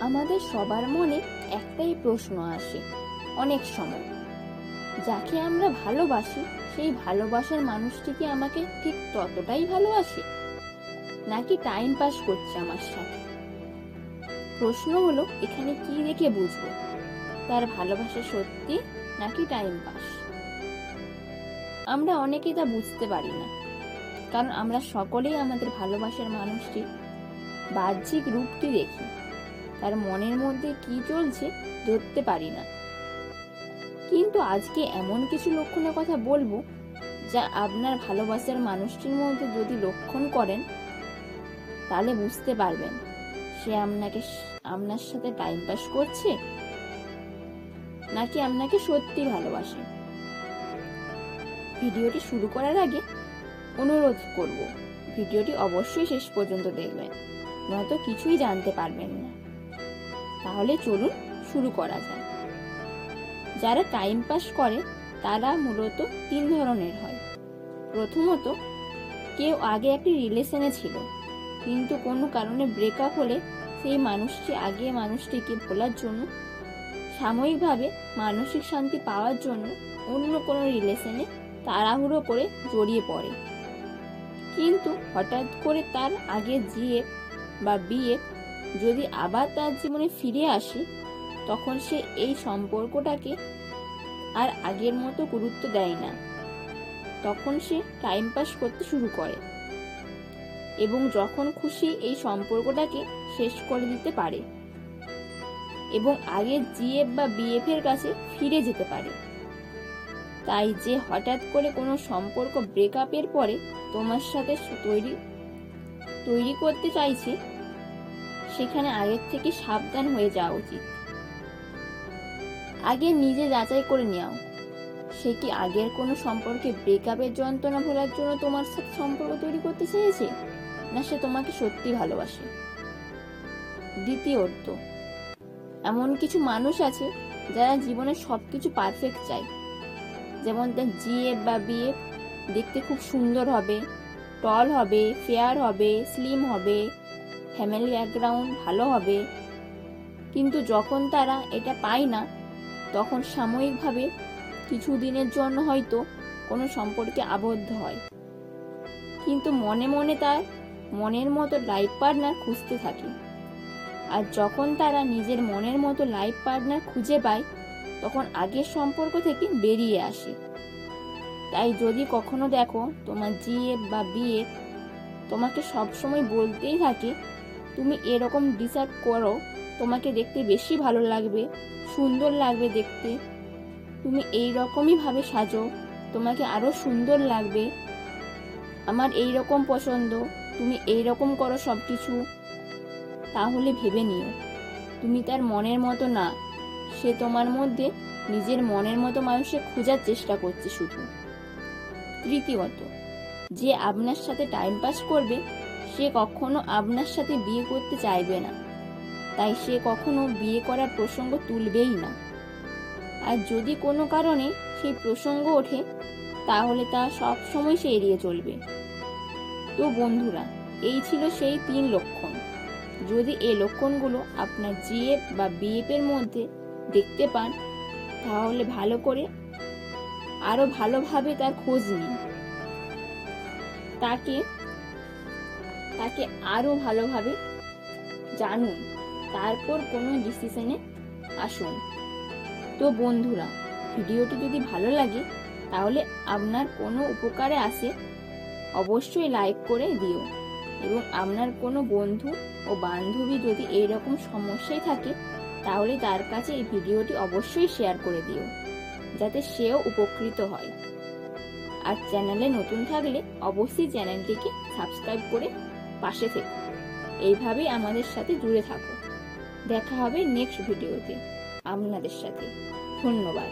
আমাদের সবার মনে একটাই প্রশ্ন আসে, অনেক সময়। যাকে আমরা ভালোবাসি, সেই ভালোবাসার মানুষটি কি আমাকে ঠিক ততটাই ভালোবাসে? নাকি টাইম পাস করছে আমার সাথে? প্রশ্ন হলো, এখানে কি দেখে বুঝব? তার ভালোবাসা সত্যি নাকি টাইম পাস আমরা অনেকেই তা বুঝতে পারি না, কারণ আমরা সকলেই আমাদের ভালোবাসার মানুষটি। বাহ্যিক রূপটি দেখি। তার মনের মধ্যে কি চলছে ধরতে পারি না। কিন্তু আজকে এমন কিছু লক্ষণের কথা বলব, যা আপনার ভালোবাসার মানুষটির মধ্যে যদি লক্ষণ করেন, তাহলে বুঝতে পারবেন সে আপনাকে আপনার সাথে টাইম পাস করছে, নাকি আপনাকে সত্যি ভালোবাসে। ভিডিওটি শুরু করার আগে অনুরোধ করব, ভিডিওটি অবশ্যই শেষ পর্যন্ত দেখবেন, নয়তো কিছুই জানতে পারবেন না। তাহলে চলুন শুরু করা যায় যারা টাইম পাস করে, তারা মূলত তিন ধরনের হয়। প্রথমত, কেউ আগে একটি রিলেশনে ছিল, কিন্তু কোনো কারণে ব্রেকআপ হলে সেই মানুষটি আগে মানুষটিকে ভোলার জন্য, সাময়িকভাবে মানসিক শান্তি পাওয়ার জন্য অন্য কোনো রিলেশনে তাড়াহুড়ো করে জড়িয়ে পড়ে। কিন্তু হঠাৎ করে তার আগে জিএ বা বিয়ে যদি আবার তার জীবনে ফিরে আসে, তখন সে এই সম্পর্কটাকে আর আগের মতো গুরুত্ব দেয় না। তখন সে টাইম পাস করতে শুরু করে এবং যখন খুশি এই সম্পর্কটাকে শেষ করে দিতে পারে এবং আগের জিএফ বা বিএফ এর কাছে ফিরে যেতে পারে। তাই যে হঠাৎ করে কোনো সম্পর্ক ব্রেকআপের পরে তোমার সাথে তৈরি তৈরি করতে চাইছে সেখানে আগের থেকে সাবধান হয়ে যাওয়া উচিত। আগে নিজে যাচাই করে নেওয়া সে কি আগের কোনো সম্পর্কে ব্রেকআপের যন্ত্রণা ভোলার জন্য তোমার সাথে সম্পর্ক তৈরি করতে চেয়েছে? না সে তোমাকে সত্যি ভালোবাসে? দ্বিতীয়ত, এমন কিছু মানুষ আছে যারা জীবনে সবকিছু পারফেক্ট চায়। যেমন তার জিএফ বা বিএফ দেখতে খুব সুন্দর হবে টল হবে ফেয়ার হবে স্লিম হবে ফ্যামিলি ব্যাকগ্রাউন্ড ভালো হবে। কিন্তু যখন তারা এটা পায় না, তখন সাময়িকভাবে কিছু দিনের জন্য হয়তো কোনো সম্পর্কে আবদ্ধ হয়। কিন্তু মনে মনে তার মনের মতো লাইফ পার্টনার খুঁজতে থাকে। আর যখন তারা নিজের মনের মতো লাইফ পার্টনার খুঁজে পায়, তখন আগের সম্পর্ক থেকে বেরিয়ে আসে। তাই যদি কখনো দেখো তোমার জিএফ বা বিএফ তোমাকে সবসময় বলতেই থাকে তুমি এরকম ডিসাইড করো, তোমাকে দেখতে বেশি ভালো লাগবে, সুন্দর লাগবে দেখতে। তুমি এই রকমই ভাবে সাজো, তোমাকে আরও সুন্দর লাগবে। আমার এই রকম পছন্দ, তুমি এই রকম করো সব কিছু তাহলে ভেবে নিও। তুমি তার মনের মতো না, সে তোমার মধ্যে নিজের মনের মতো মানুষকে খোঁজার চেষ্টা করছে শুধু। তৃতীয়ত, যে আপনার সাথে টাইম পাস করবে সে কখনো আপনার সাথে বিয়ে করতে চাইবে না। তাই সে কখনো বিয়ে করার প্রসঙ্গ তুলবেই না। আর যদি কোনো কারণে সেই প্রসঙ্গ ওঠে, তাহলে তা সব সময় সে এড়িয়ে চলবে। তো বন্ধুরা, এই ছিল সেই তিন লক্ষণ। যদি এই লক্ষণগুলো আপনার জিএফ বা বিএফ এর মধ্যে দেখতে পান, তাহলে ভালো করে আরও ভালোভাবে তার খোঁজ নিন। তাকে তাকে আরও ভালোভাবে জানুন। তারপর কোনো ডিসিশনে আসুন। তো বন্ধুরা, ভিডিওটি যদি ভালো লাগে, তাহলে আপনার কোনো উপকারে আসে, অবশ্যই লাইক করে দিও। এবং আপনার কোনো বন্ধু ও বান্ধবী যদি এইরকম সমস্যায় থাকে, তাহলে তার কাছে এই ভিডিওটি অবশ্যই শেয়ার করে দিও, যাতে সেও উপকৃত হয়। আর চ্যানেলে নতুন থাকলে অবশ্যই চ্যানেলটিকে সাবস্ক্রাইব করে পাশে থেকো। এইভাবেই আমাদের সাথে জুড়ে থাকো। দেখা হবে নেক্সট ভিডিওতে আপনাদের সাথে। ধন্যবাদ।